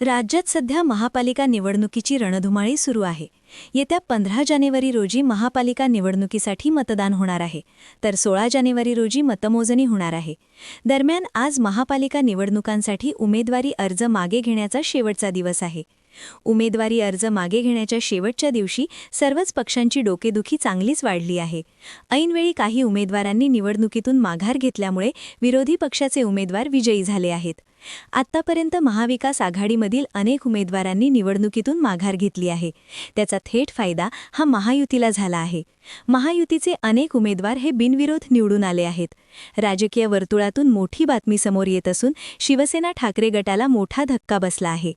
राज्यात सध्या महापालिका निवडणुकीची रणधुमाळी सुरू आहे. येत्या पंधरा जानेवारी रोजी महापालिका निवडणुकीसाठी मतदान होणार आहे तर सोळा जानेवारी रोजी मतमोजणी होणार आहे. दरम्यान आज महापालिका निवडणुकांसाठी उमेदवारी अर्ज मागे घेण्याचा शेवटचा दिवस आहे. उमेदवारी अर्ज मागे घेण्याच्या शेवटच्या दिवशी सर्वच पक्षांची डोकेदुखी चांगलीच वाढली आहे. ऐनवेळी काही उमेदवारांनी निवडणुकीतून माघार घेतल्यामुळे विरोधी पक्षाचे उमेदवार विजयी झाले आहेत. आत्तापर्यंत महाविकास आघाडीमधील अनेक उमेदवारांनी निवडणुकीतून माघार घेतली आहे. त्याचा थेट फायदा हा महायुतीला झाला आहे. महायुतीचे अनेक उमेदवार हे बिनविरोध निवडून आले आहेत. राजकीय वर्तुळातून मोठी बातमी समोर येत असून शिवसेना ठाकरे गटाला मोठा धक्का बसला आहे.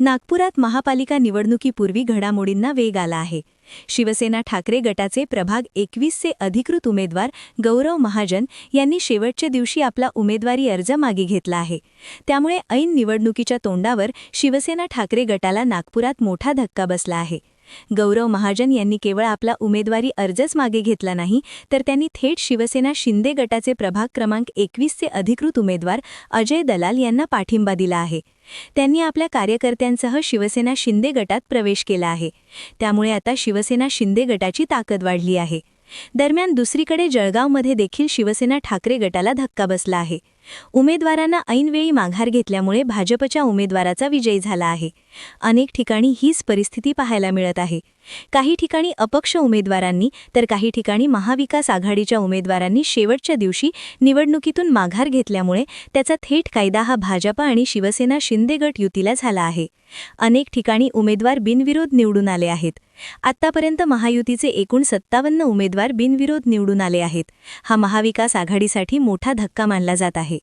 नागपुरात महापालिका निवडणुकीपूर्वी घडामोडींना वेग आला आहे. शिवसेना ठाकरे गटाचे प्रभाग एकवीसचे अधिकृत उमेदवार गौरव महाजन यांनी शेवटच्या दिवशी आपला उमेदवारी अर्ज मागे घेतला आहे. त्यामुळे ऐन निवडणुकीच्या तोंडावर शिवसेना ठाकरे गटाला नागपुरात मोठा धक्का बसला आहे. गौरव महाजन यांनी केवळ आपला उमेदवारी अर्जच मागे घेतला नाही तर त्यांनी थेट शिवसेना शिंदे गटाचे प्रभाग क्रमांक एकवीसचे अधिकृत उमेदवार अजय दलाल यांना पाठिंबा दिला आहे. त्यांनी आपल्या कार्यकर्त्यांसह शिवसेना शिंदे गटात प्रवेश केला आहे. त्यामुळे आता शिवसेना शिंदे गटाची ताकद वाढली आहे. दरम्यान दुसरीकडे जळगावमध्ये देखील शिवसेना ठाकरे गटाला धक्का बसला आहे. उमेदवारांना ऐनवेळी माघार घेतल्यामुळे भाजपच्या उमेदवाराचा विजय झाला आहे. अनेक ठिकाणी हीच परिस्थिती पाहायला मिळत आहे. काही ठिकाणी अपक्ष उमेदवारांनी तर काही ठिकाणी महाविकास आघाडीच्या उमेदवारांनी शेवटच्या दिवशी निवडणुकीतून माघार घेतल्यामुळे त्याचा थेट कायदा हा भाजपा आणि शिवसेना शिंदे गट युतीला झाला आहे. अनेक ठिकाणी उमेदवार बिनविरोध निवडून आले आहेत. आत्तापर्यंत महायुतीचे एकूण सत्तावन्न उमेदवार बिनविरोध निवडून आले आहेत. हा महाविकास आघाडीसाठी मोठा धक्का मानला जात आहे.